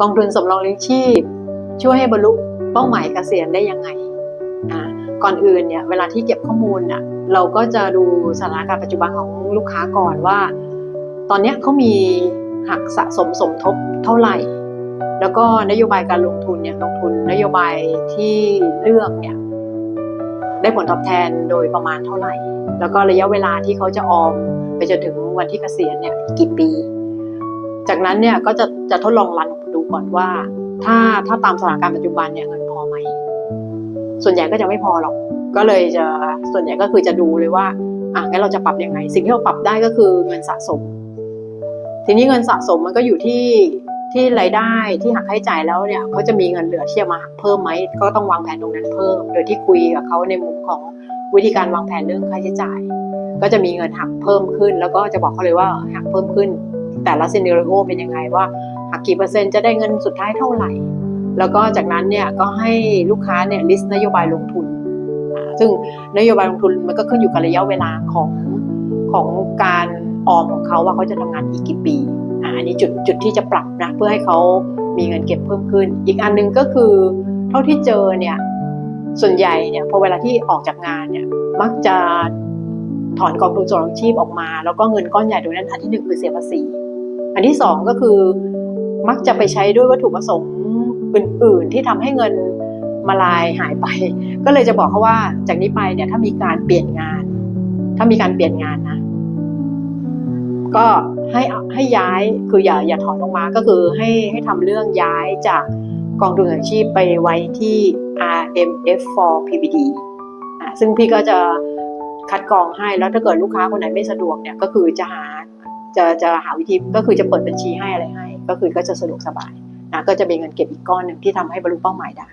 กองทุนสำรองเลี้ยงชีพ ช่วยให้บรรลุเป้าหมายเกษียณได้ยังไงอ่าก่อนอื่นเนี่ยเวลาที่เก็บข้อมูลน่ะเราก็จะดูสถานการณ์ปัจจุบันของลูกค้าก่อนว่า ตอนนี้เขามีหักสะสมสมทบเท่าไหร่ แล้วก็นโยบายการลงทุนเนี่ยลงทุนนโยบายที่เลือกเนี่ยได้ผลตอบแทนโดยประมาณเท่าไหร่ แล้วก็ระยะเวลาที่เขาจะออมไปจนถึงวันที่เกษียณเนี่ยกี่ปี จากนั้นเนี่ยก็จะจะทดลองรัน ดูก่อนว่า ถ้าถ้าตามสถานการณ์ปัจจุบันเนี่ยเงินพอไหมส่วนใหญ่ก็จะไม่พอหรอก ก็เลยจะส่วนใหญ่ก็คือจะดูเลยว่าอะงั้นเราจะปรับยังไง สิ่งที่เราปรับได้ก็คือเงินสะสม ทีนี้เงินสะสมมันก็อยู่ที่ที่รายได้ที่หักค่าใช้จ่ายแล้วเนี่ยเขาจะมีเงินเหลือที่จะมาหักเพิ่มไหมก็ต้องวางแผนตรงนั้นเพิ่ม โดยที่คุยกับเขาในมุมของวิธีการวางแผนเรื่องค่าใช้จ่าย ก็จะมีเงินหักเพิ่มขึ้น แล้วก็จะบอกเขาเลยว่าหักเพิ่มขึ้น แต่ละซีน n ร r โอเป็นยังไงว่า หักกี่เปอร์เซ็นต์จะได้เงินสุดท้ายเท่าไหร่ แล้วก็จากนั้นเนี่ยก็ให้ลูกค้าเนี่ยลิสต์นโยบายลงทุน ซึ่งนโยบายลงทุนมันก็ขึ้นอยู่กับระยะเวลาของของการออมของเขาว่าเขาจะทำงานอีกกี่ปีอันนี้จุดจุดที่จะปรับนะเพื่อให้เขามีเงินเก็บเพิ่มขึ้น อีกอันหนึงก็คือเท่าที่เจอเนี่ยส่วนใหญ่เนี่ยพอเวลาที่ออกจากงานเนี่ยมักจะถอนกองทุนสำรองชีพออกมา แล้วก็เงินก้อนใหญ่ตรงนั้นอันที่หนึ่งคือเสียภาษี อันที่สองก็คือ มักจะไปใช้ด้วยวัตถุประสงค์อื่น ๆ ที่ทำให้เงินมาลายหายไป ก็เลยจะบอกเขาว่าจากนี้ไปเนี่ยถ้ามีการเปลี่ยนงาน ถ้ามีการเปลี่ยนงานนะ ก็ให้ให้ย้ายคืออย่าอย่าถอนออกมาก็คือให้ให้ทำเรื่องย้ายจากกองทุนอาชีพไปไว้ที่ RMF for PBD อะซึ่งพี่ก็จะคัดกรองให้แล้วถ้าเกิดลูกค้าคนไหนไม่สะดวกเนี่ยก็คือจะหา จะจะหาวิธีก็คือจะเปิดบัญชีให้อะไรให้ ก็คือก็จะสะดวกสบายนะก็จะมีเงินเก็บอีกก้อนหนึ่งที่ทำให้บรรลุเป้าหมายได้